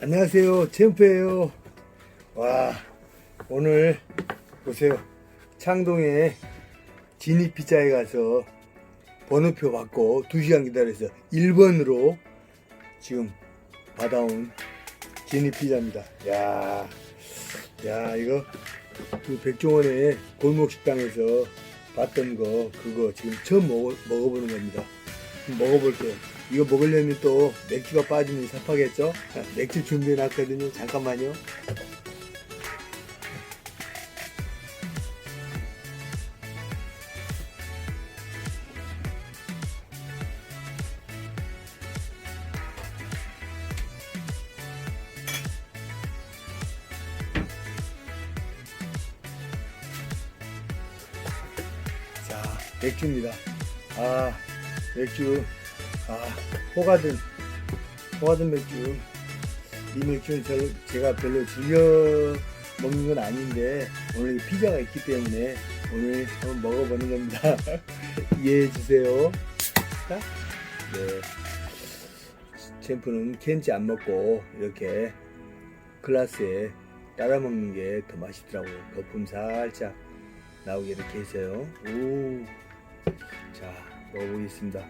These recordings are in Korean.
안녕하세요. 챔프예요. 와, 오늘 보세요. 창동에 지니 피자에 가서 번호표 받고 2시간 기다려서 1번으로 지금 받아온 지니 피자입니다. 야, 야, 이거 그 백종원의 골목 식당에서 봤던 거 그거 지금 처음 먹어, 먹어보는 겁니다. 먹어볼게요. 이거 먹으려면 또 맥주가 빠지면 섭하겠죠? 자, 맥주 준비해 놨거든요. 잠깐만요. 자, 맥주입니다. 아, 맥주. 아, 호가든, 호가든 맥주. 이 맥주는 저, 제가 별로 즐겨 먹는 건 아닌데, 오늘 피자가 있기 때문에 오늘 한번 먹어보는 겁니다. 이해해 주세요. 자, 네. 챔프는 캔지 안 먹고 이렇게 클라스에 따라 먹는 게 더 맛있더라고요. 거품 살짝 나오게 이렇게 해서요. 오. 자, 먹어보겠습니다.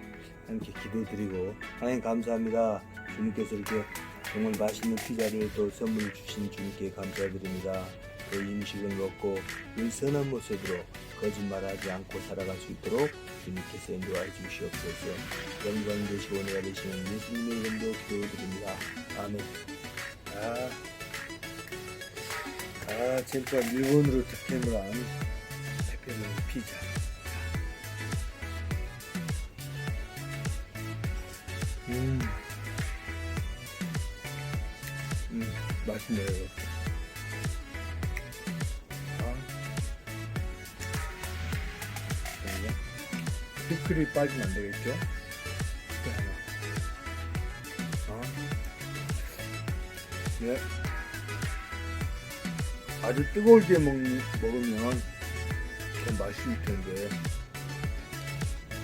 함께 기도드리고 하나님 감사합니다. 주님께서 이렇게 정말 맛있는 피자를 또 선물 주신 주님께 감사드립니다. 그 음식을 먹고 이 선한 모습으로 거짓말하지 않고 살아갈 수 있도록 주님께서 인도하여 주시옵소서. 영광 되시고 내가 되시는 예수님의 이름으로 기도드립니다. 아멘. 아, 아, 진짜 일본으로 득템을 한 페페로니 피자. 네요. 이거. 아. 피클이 빠지면 안 되겠죠? 아, 네. 아주 뜨거울 때 먹, 먹으면 좀 맛있을 텐데.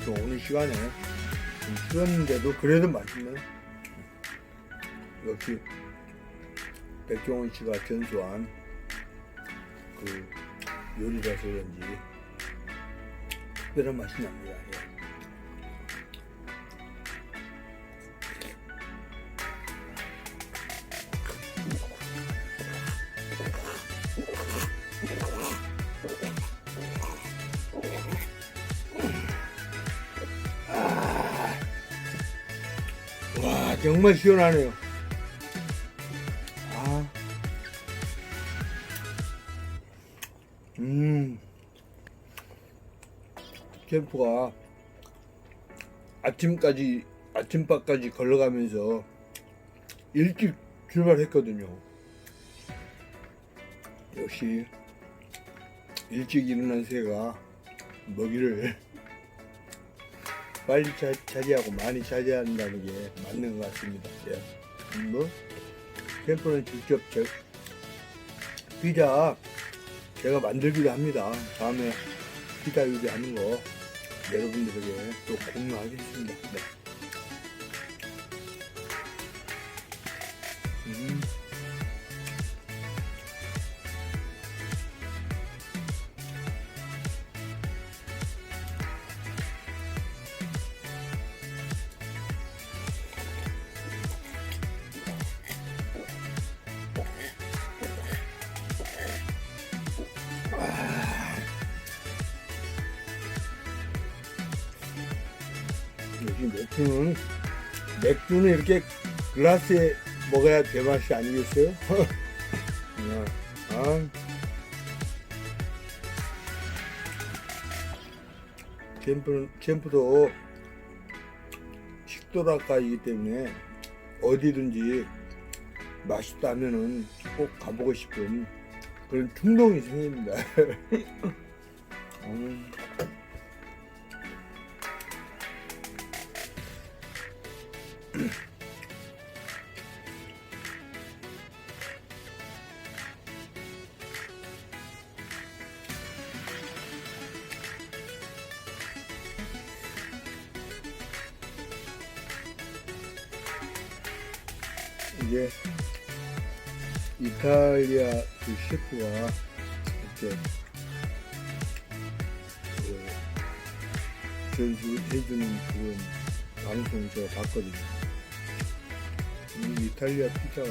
또 오늘 시간에 좀 추웠는데도 그래도 맛있네. 역시 백종원 씨가 전수한 그 요리라서 그런지 특별한 맛이 납니다. 예. 와 정말 시원하네요. 캠프가 아침까지 아침밥까지 걸러가면서 일찍 출발했거든요. 역시 일찍 일어난 새가 먹이를 빨리 차, 차지하고 많이 차지한다는 게 맞는 것 같습니다. 예. 음, 뭐 캠프는 직접 저 피자 제가 만들기도 합니다. 다음에 피자 요리하는 거 여러분들에게 또 공유하겠습니다. 네. 음. 요즘 맥주는 맥주는 이렇게 글라스에 먹어야 제맛이 아니겠어요? 아, 아. 캠프, 캠프도 식도락가이기 때문에 어디든지 맛있다면은 꼭 가보고 싶은 그런 충동이 생깁니다. 음. 이제 이탈리아 그 셰프가 이렇게 그 전수 해주는 그런 방송 제가 봤거든요. 이 이탈리아 피자가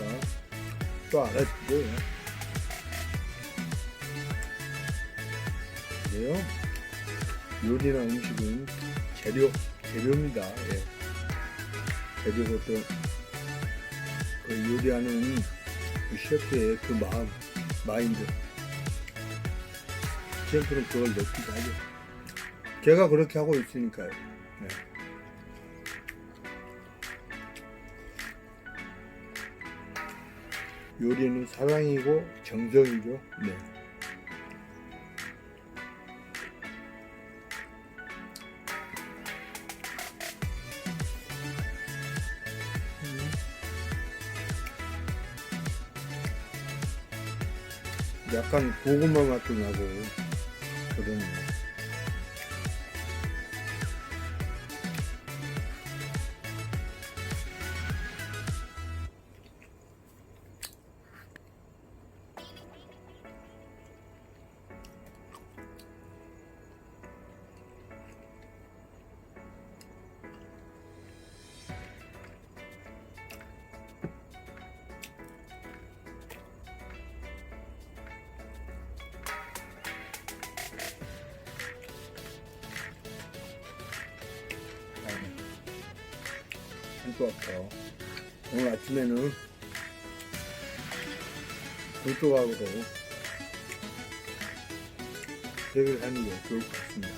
또 알아듣고요. 그래요. 요리나 음식은 재료, 재료입니다. 예. 재료고 또, 그 요리하는 그 셰프의 그 마음, 마인드. 셰프는 그걸 느끼게 하죠. 제가 그렇게 하고 있으니까요. 네. 요리는 사랑이고 정성이죠. 네. 약간 고구마 맛도 나고 그러 할것 같아요. 오늘 아침에는 불조각으로 되게 하는 게 좋을 것 같습니다.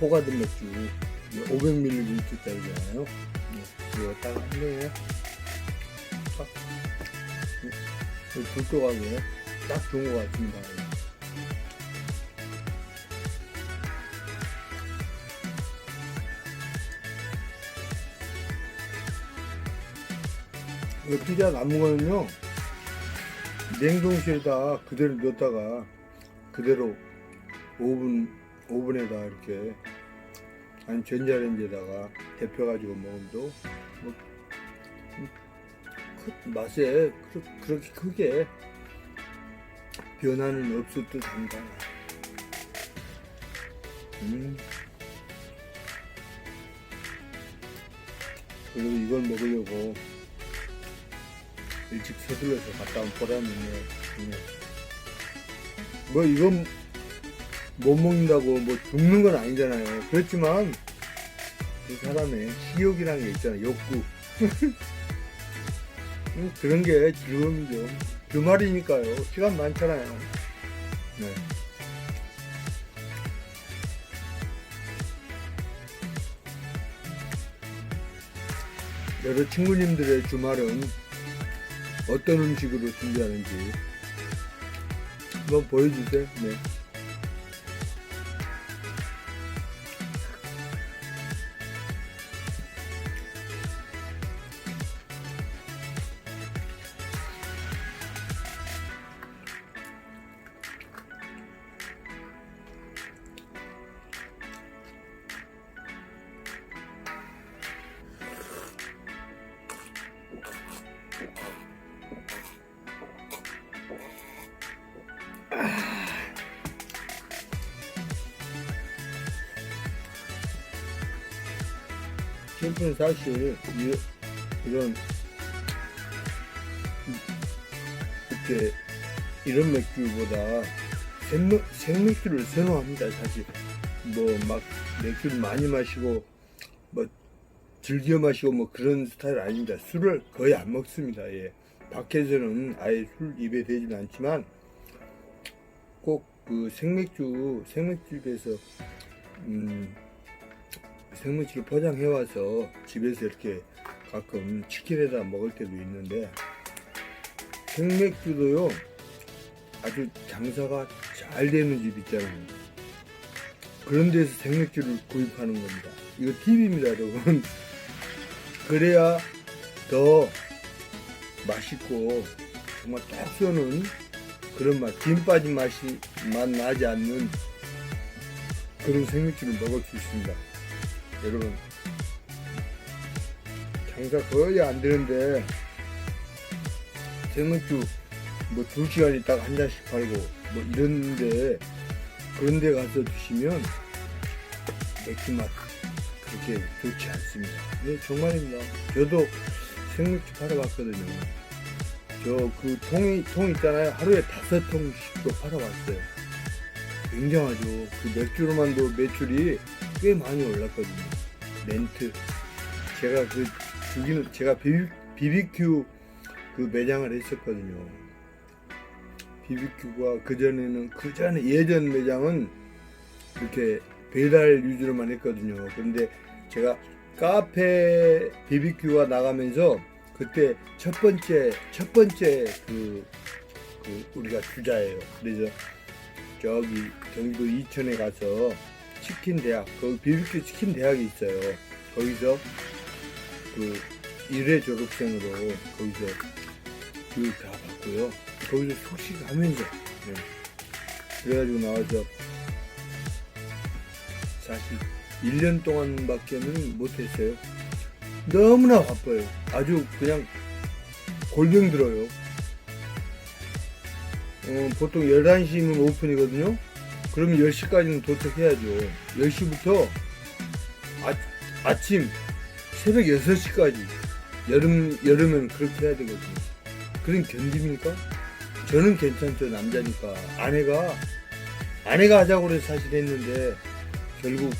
호가든 맥주 500ml짜리잖아요. 이거 딱한 개에 딱 불조각에 딱 좋은 것 같습니다. 이 피자 남은 거는요 냉동실에다 그대로 넣었다가 그대로 오븐 오븐에다 이렇게 아니 전자레인지에다가 데펴 가지고 먹으면도 뭐 음, 크- 맛에 그, 그렇 게 크게 변화는 없을 듯 합니다. 음. 그리고 이걸 먹으려고 일찍 서둘러서 갔다 온 보람이 있네요. 네. 뭐 이건 못 먹는다고 뭐 죽는 건 아니잖아요. 그렇지만 그 사람의 식욕이라는 게 있잖아요. 욕구. 음, 그런 게 즐거움이죠. 주말이니까요. 시간 많잖아요. 네. 여러 친구님들의 주말은 어떤 음식으로 준비하는지 한번 보여주세요. 네. 캠프는 사실 이, 이런 이렇게 이런 맥주보다 생맥, 생맥주를 선호합니다 사실. 뭐 막 맥주를 많이 마시고 뭐 즐겨 마시고 뭐 그런 스타일 아닙니다. 술을 거의 안 먹습니다 예. 밖에서는 아예 술 입에 대지는 않지만 꼭 그 생맥주 생맥주집에서 음 생맥주를 포장해 와서 집에서 이렇게 가끔 치킨에다 먹을 때도 있는데 생맥주도요 아주 장사가 잘 되는 집 있잖아요. 그런 데서 생맥주를 구입하는 겁니다. 이거 팁입니다 여러분. 그래야 더 맛있고 정말 딱 쏘는 그런 맛, 김 빠진 맛이 맛 나지 않는 그런 생맥주를 먹을 수 있습니다. 여러분 장사 거의 안 되는데 생맥주 뭐두 시간 있다가 한 잔씩 팔고 뭐 이런데 그런 데 가서 드시면 맥주 맛 그렇게 좋지 않습니다. 네 정말입니다. 저도 생맥주 팔아봤거든요. 저 그 통이 통 있잖아요. 하루에 다섯 통씩도 팔아봤어요. 굉장하죠. 그 맥주로만도 매출이 꽤 많이 올랐거든요. 렌트. 제가 그 주기는 제가 비비, BBQ 그 매장을 했었거든요. BBQ가 그 전에는 그 전에 예전 매장은 이렇게 배달 위주로만 했거든요. 그런데 제가 카페 BBQ가 나가면서 그때 첫 번째 첫 번째 그, 그 우리가 주자예요. 그래서 저기 경기도 이천에 가서 치킨 대학 거기 BBQ 치킨 대학이 있어요. 거기서 그 1회 졸업생으로 거기서 교육 다 받고요. 거기서 소식하면서 네. 그래가지고 나와서 사실 1년 동안밖에는 못했어요. 너무나 바빠요. 아주 그냥 골병 들어요. 어, 보통 11시면 오픈이거든요. 그러면 10시까지는 도착해야죠. 10시부터 아, 아침 새벽 6시까지 여름, 여름엔 그렇게 해야 되거든요. 그럼 견딥니까? 저는 괜찮죠, 남자니까. 아내가, 아내가 하자고 그래서 사실 했는데, 결국,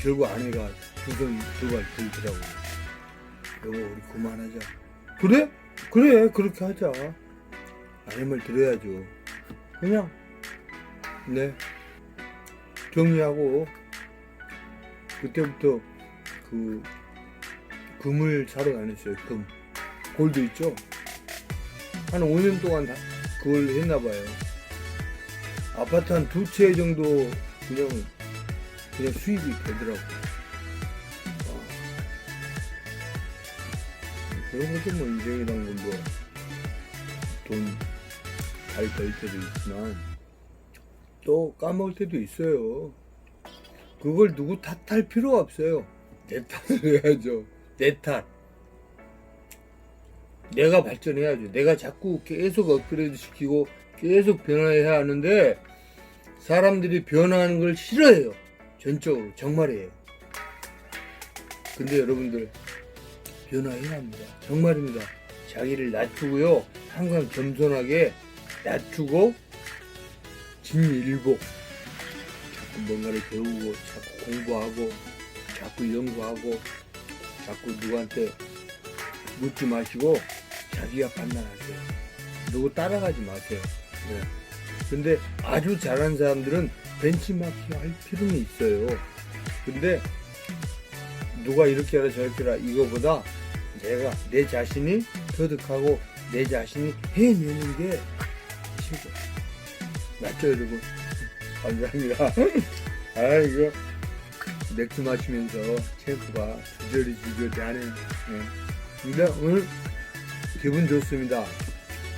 결국 아내가 두손 두발 들더라고요. 여보, 우리 그만하자. 그래? 그래, 그렇게 하자. 아내 말 들어야죠. 그냥, 네. 정리하고, 그때부터 그, 금을 사러 다녔어요, 금. 골드 있죠? 한 5년 동안 다 그걸 했나 봐요. 아파트 한 두 채 정도 그냥, 그냥 수입이 되더라고요. 아. 그런 것도 뭐 인생이란 건 뭐, 돈잘벌 때도 있지만, 또 까먹을 때도 있어요. 그걸 누구 탓할 필요가 없어요. 내 탓을 해야죠. 내 탓. 내가 발전해야죠. 내가 자꾸 계속 업그레이드 시키고 계속 변화해야 하는데 사람들이 변화하는 걸 싫어해요. 전적으로 정말이에요. 근데 여러분들 변화해야 합니다. 정말입니다. 자기를 낮추고요. 항상 겸손하게 낮추고 진일보 자꾸 뭔가를 배우고 자꾸 공부하고 자꾸 연구하고 자꾸 누구한테 묻지 마시고 자기가 판단하세요. 누구 따라가지 마세요. 네. 근데 아주 잘하는 사람들은 벤치마킹 할 필요는 있어요. 근데 누가 이렇게 하라 저렇게 하라 이거보다 내가 내 자신이 터득하고 내 자신이 해내는 게 최고. 맞죠 여러분? 감사합니다. 아 이거 맥주 마시면서 챔프가 주저리 주저리 하네요. 네. 근데 오늘 기분 좋습니다.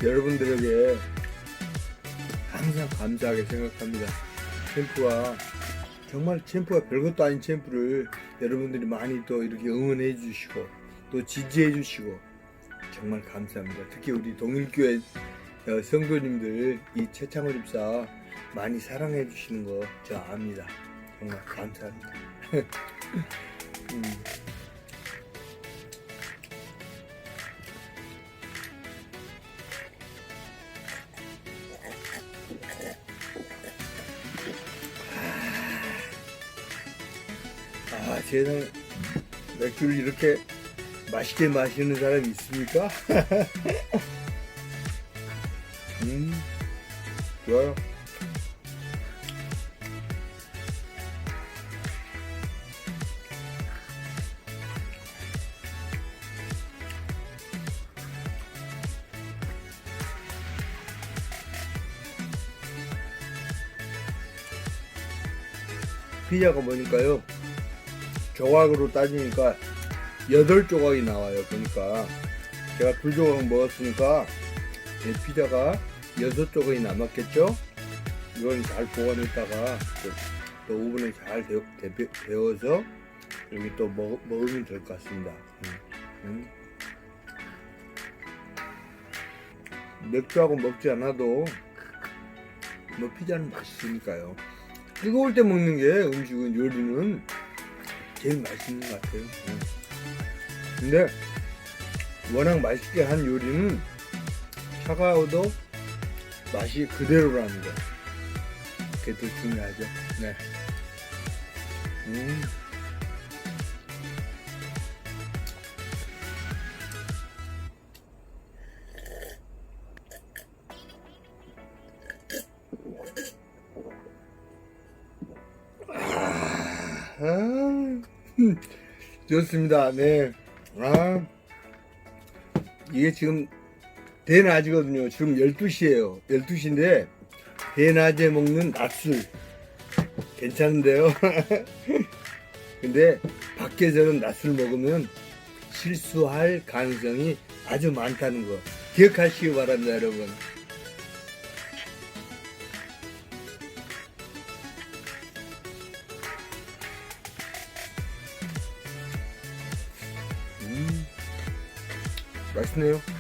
여러분들에게 항상 감사하게 생각합니다. 챔프가 정말 챔프가 별것도 아닌 챔프를 여러분들이 많이 또 이렇게 응원해 주시고 또 지지해 주시고 정말 감사합니다. 특히 우리 동일교회 어, 성도님들 이 최창호 집사 많이 사랑해 주시는 거 저 압니다. 정말 감사합니다. 음. 아, 세상에 맥주를 이렇게 맛있게 마시는 사람이 있습니까? 피자가 뭐니까요? 조각으로 따지니까 여덟 조각이 나와요. 그러니까 제가 두 조각 먹었으니까 네, 피자가 여섯 조각이 남았겠죠? 이건 잘 보관했다가 또, 또 오븐에 잘 데워서 여기 또 먹, 먹으면 될 것 같습니다. 음, 음. 맥주하고 먹지 않아도 뭐 피자는 맛있으니까요. 뜨거울 때 먹는 게 음식은 요리는 제일 맛있는 것 같아요. 음. 근데 워낙 맛있게 한 요리는 차가워도 맛이 그대로라는 거. 그게 더 중요하죠. 네. 음. 좋습니다. 네. 아, 이게 지금 대낮이거든요. 지금 12시예요. 12시인데 대낮에 먹는 낮술 괜찮은데요. 근데 밖에서는 낮술 먹으면 실수할 가능성이 아주 많다는 거 기억하시기 바랍니다, 여러분. 맛있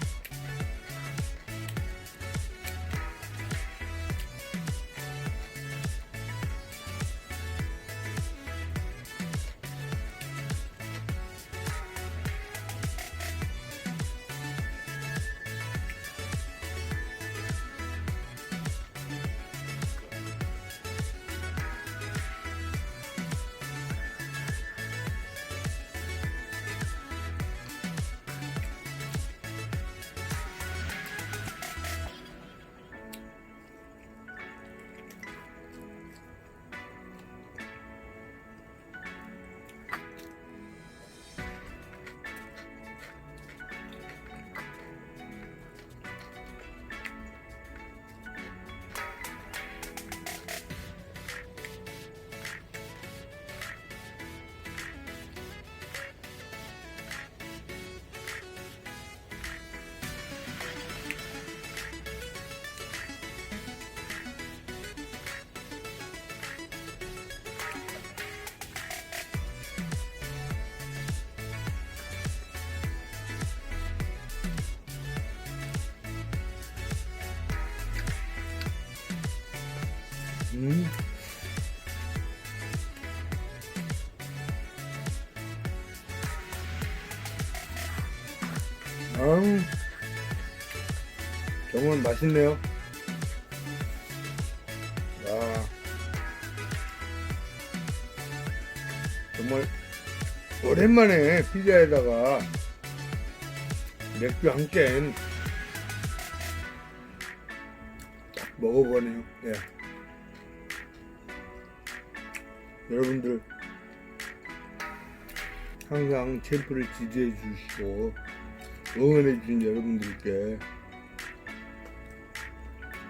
음. 아, 정말 맛있네요. 와, 정말 오랜만에 피자에다가 맥주 한 캔 여러분들 항상 챔프를 지지해 주시고 응원해 주신 여러분들께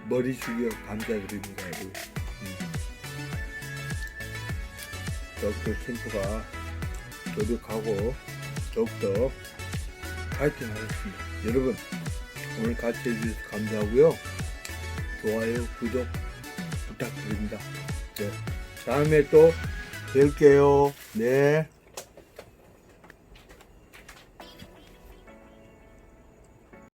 머리 숙여 감사드립니다. 여러분. 음. 더욱더 챔프가 노력하고 더욱더 파이팅 하겠습니다. 여러분 오늘 같이 해주셔서 감사하고요. 좋아요, 구독 부탁드립니다. 네. 다음에 또 뵐게요. 네.